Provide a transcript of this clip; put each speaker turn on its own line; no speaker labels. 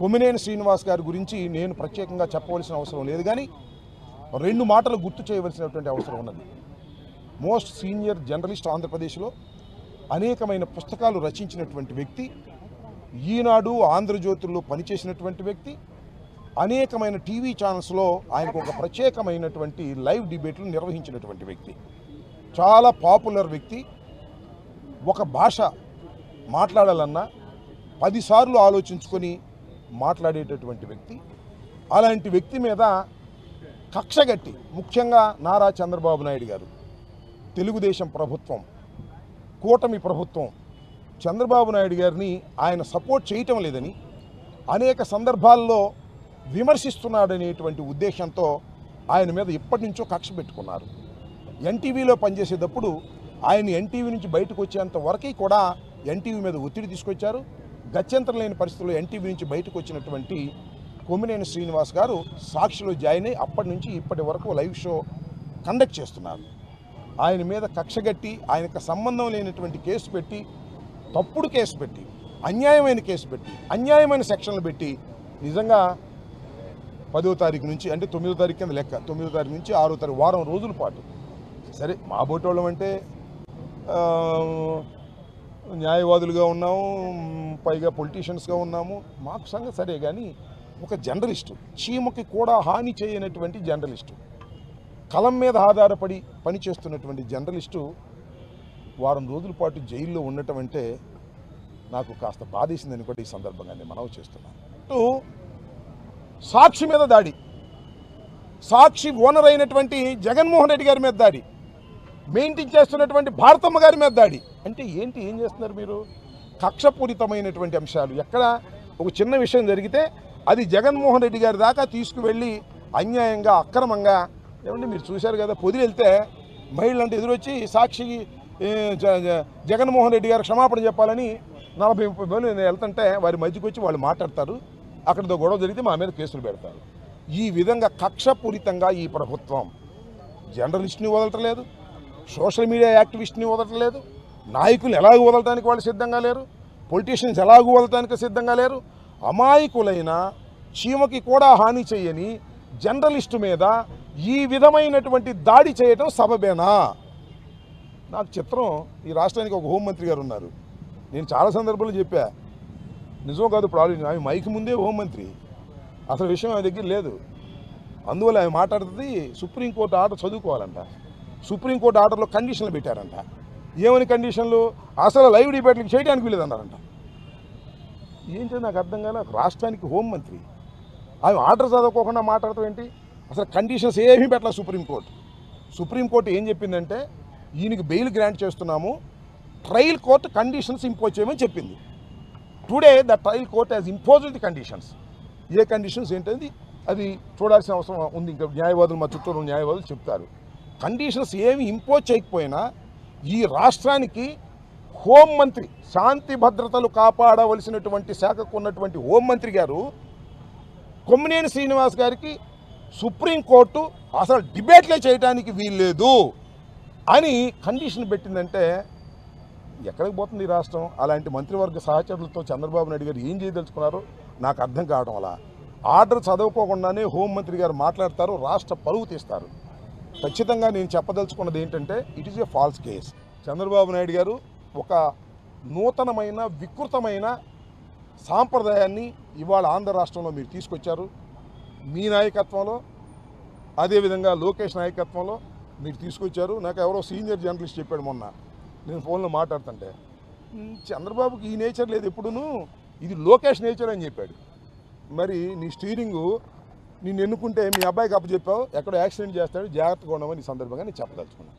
కొమ్మినేని శ్రీనివాస్ గారి గురించి నేను ప్రత్యేకంగా చెప్పవలసిన అవసరం లేదు కానీ రెండు మాటలు గుర్తు చేయవలసినటువంటి అవసరం ఉన్నది. మోస్ట్ సీనియర్ జర్నలిస్ట్ ఆంధ్రప్రదేశ్లో అనేకమైన పుస్తకాలు రచించినటువంటి వ్యక్తి ఈనాడు ఆంధ్రజ్యోతుల్లో పనిచేసినటువంటి వ్యక్తి అనేకమైన టీవీ ఛానల్స్లో ఆయనకు ఒక ప్రత్యేకమైనటువంటి లైవ్ డిబేట్లు నిర్వహించినటువంటి వ్యక్తి. చాలా పాపులర్ వ్యక్తి. ఒక భాష మాట్లాడాలన్నా పదిసార్లు ఆలోచించుకొని మాట్లాడేటటువంటి వ్యక్తి. అలాంటి వ్యక్తి మీద కక్షగట్టి ముఖ్యంగా నారా చంద్రబాబు నాయుడు గారు తెలుగుదేశం ప్రభుత్వం కూటమి ప్రభుత్వం చంద్రబాబు నాయుడు గారిని ఆయన సపోర్ట్ చేయటం లేదని అనేక సందర్భాల్లో విమర్శిస్తున్నాడనేటువంటి ఉద్దేశంతో ఆయన మీద ఇప్పటి నుంచో కక్ష పెట్టుకున్నారు. ఎన్టీవీలో పనిచేసేటప్పుడు ఆయన ఎన్టీవీ నుంచి బయటకు వచ్చేంత వరకు కూడా ఎన్టీవీ మీద ఒత్తిడి తీసుకొచ్చారు. గత్యంతరం లేని పరిస్థితుల్లో ఎన్టీవీ నుంచి బయటకు వచ్చినటువంటి కొమ్మినేని శ్రీనివాస్ గారు సాక్షిలో జాయిన్ అయ్యి అప్పటి నుంచి ఇప్పటి వరకు లైవ్ షో కండక్ట్ చేస్తున్నారు. ఆయన మీద కక్షగట్టి ఆయనకు సంబంధం లేనటువంటి కేసు పెట్టి తప్పుడు కేసు పెట్టి అన్యాయమైన కేసు పెట్టి అన్యాయమైన సెక్షన్లు పెట్టి నిజంగా పదో తారీఖు నుంచి అంటే తొమ్మిదో తారీఖు కింద లెక్క తొమ్మిదో తారీఖు నుంచి ఆరో తారీఖు వారం రోజుల పాటు. సరే మా బోటోళ్ళం అంటే న్యాయవాదులుగా ఉన్నాము పైగా పొలిటీషియన్స్గా ఉన్నాము. మాకు సంగతి సరే కానీ ఒక జర్నలిస్టు చీమకి కూడా హాని చేయనటువంటి జర్నలిస్టు కలం మీద ఆధారపడి పనిచేస్తున్నటువంటి జర్నలిస్టు వారం రోజుల పాటు జైల్లో ఉండటం అంటే నాకు కాస్త బాధేసిందని కూడా ఈ సందర్భంగా నేను మనవి చేస్తున్నాను. సాక్షి మీద దాడి సాక్షి ఓనర్ అయినటువంటి జగన్మోహన్ రెడ్డి గారి మీద దాడి. మెయింటైన్ చేస్తున్నటువంటి భారతమ్మ గారి మీద దాడి. అంటే ఏంటి ఏం చేస్తున్నారు మీరు? కక్షపూరితమైనటువంటి అంశాలు. ఎక్కడ ఒక చిన్న విషయం జరిగితే అది జగన్మోహన్ రెడ్డి గారి దాకా తీసుకువెళ్ళి అన్యాయంగా అక్రమంగా ఏమంటే మీరు చూశారు కదా పొదిలి వెళ్తే మహిళలంటే ఎదురొచ్చి సాక్షికి జ- జగన్మోహన్ రెడ్డి గారు క్షమాపణ చెప్పాలని నలభై ముప్పై మంది వెళ్తుంటే వారి మధ్యకి వచ్చి వాళ్ళు మాట్లాడతారు. అక్కడితో గొడవ జరిగితే మా మీద కేసులు పెడతారు. ఈ విధంగా కక్షపూరితంగా ఈ ప్రభుత్వం జర్నలిస్ట్ని వదలటలేదు సోషల్ మీడియా యాక్టివిస్ట్ని వదలట్లేదు. నాయకులు ఎలాగూ వదలటానికి వాళ్ళు సిద్ధంగా లేరు. పొలిటీషియన్స్ ఎలాగూ వదలటానికి సిద్ధంగా లేరు. అమాయకులైన చీమకి కూడా హాని చేయని జర్నలిస్టు మీద ఈ విధమైనటువంటి దాడి చేయటం సబబేనా? నాకు చిత్రం ఈ రాష్ట్రానికి ఒక హోంమంత్రి గారు ఉన్నారు. నేను చాలా సందర్భాలు చెప్పా. నిజం కాదు ఇప్పుడు ఆలోచన. ఆమె మైక్ ముందే హోంమంత్రి అసలు విషయం ఆమె దగ్గర లేదు. అందువల్ల ఆమె మాట్లాడుతుంది సుప్రీంకోర్టు ఆర్డర్ చదువుకోవాలంట. సుప్రీంకోర్టు ఆర్డర్లో కండిషన్లు పెట్టారంట. ఏమని కండిషన్లు? అసలు లైవ్ డిబేట్లకు చేయడానికి వీలేదన్నారంట. ఏంటో నాకు అర్థం కాలే. రాష్ట్రానికి హోంమంత్రి ఆమె ఆర్డర్ చదవకోకుండా మాట్లాడతాం ఏంటి? అసలు కండిషన్స్ ఏమీ పెట్టలేదు సుప్రీంకోర్టు సుప్రీంకోర్టు ఏం చెప్పిందంటే ఈయనకి బెయిల్ గ్రాంట్ చేస్తున్నాము. ట్రయల్ కోర్టు కండిషన్స్ ఇంపోజ్ చేయమని చెప్పింది. Today the trial court has imposed the conditions. A conditions ఏంటది అది చూడాల్సిన అవసరం ఉంది. ఇంకా న్యాయవాదులు మా చుట్టూరు న్యాయవాదులు చెప్తారు. కండిషన్స్ ఏమి ఇంపోజ్ చేయకపోయినా ఈ రాష్ట్రానికి హోంమంత్రి శాంతి భద్రతలు కాపాడవలసినటువంటి శాఖకు ఉన్నటువంటి హోంమంత్రి గారు కొమ్మినేని శ్రీనివాస్ గారికి సుప్రీంకోర్టు అసలు డిబేట్లే చేయడానికి వీల్లేదు అని కండిషన్ పెట్టిందంటే ఎక్కడికి పోతుంది ఈ రాష్ట్రం? అలాంటి మంత్రివర్గ సహచరులతో చంద్రబాబు నాయుడు గారు ఏం చేయదలుచుకున్నారో? నాకు అర్థం కావడం అలా ఆర్డర్ చదవకోకుండానే హోంమంత్రి గారు మాట్లాడతారు రాష్ట్ర పరువు తీస్తారు. ఖచ్చితంగా నేను చెప్పదలుచుకున్నది ఏంటంటే it is a false case Chandrababu Naidu garu ఒక నూతనమైన వికృతమైన సాంప్రదాయాన్ని ఇవాళ ఆంధ్ర రాష్ట్రంలో మీరు తీసుకొచ్చారు. మీ నాయకత్వంలో అదేవిధంగా లోకేష్ నాయకత్వంలో మీరు తీసుకొచ్చారు. నాకు ఎవరో సీనియర్ జర్నలిస్ట్ చెప్పాడు మొన్న. నేను ఫోన్లో మాట్లాడుతుంటే చంద్రబాబుకి ఈ నేచర్ లేదు ఎప్పుడును. ఇది లోకేష్ నేచర్ అని చెప్పాడు. మరి నీ స్టీరింగు నిన్ను ఎన్నుకుంటే మీ అబ్బాయికి అప్పచెప్పావు ఎక్కడ యాక్సిడెంట్ చేస్తాడు జాగ్రత్తగా ఉండమని ఈ సందర్భంగా నేను చెప్పదలుచుకున్నాను.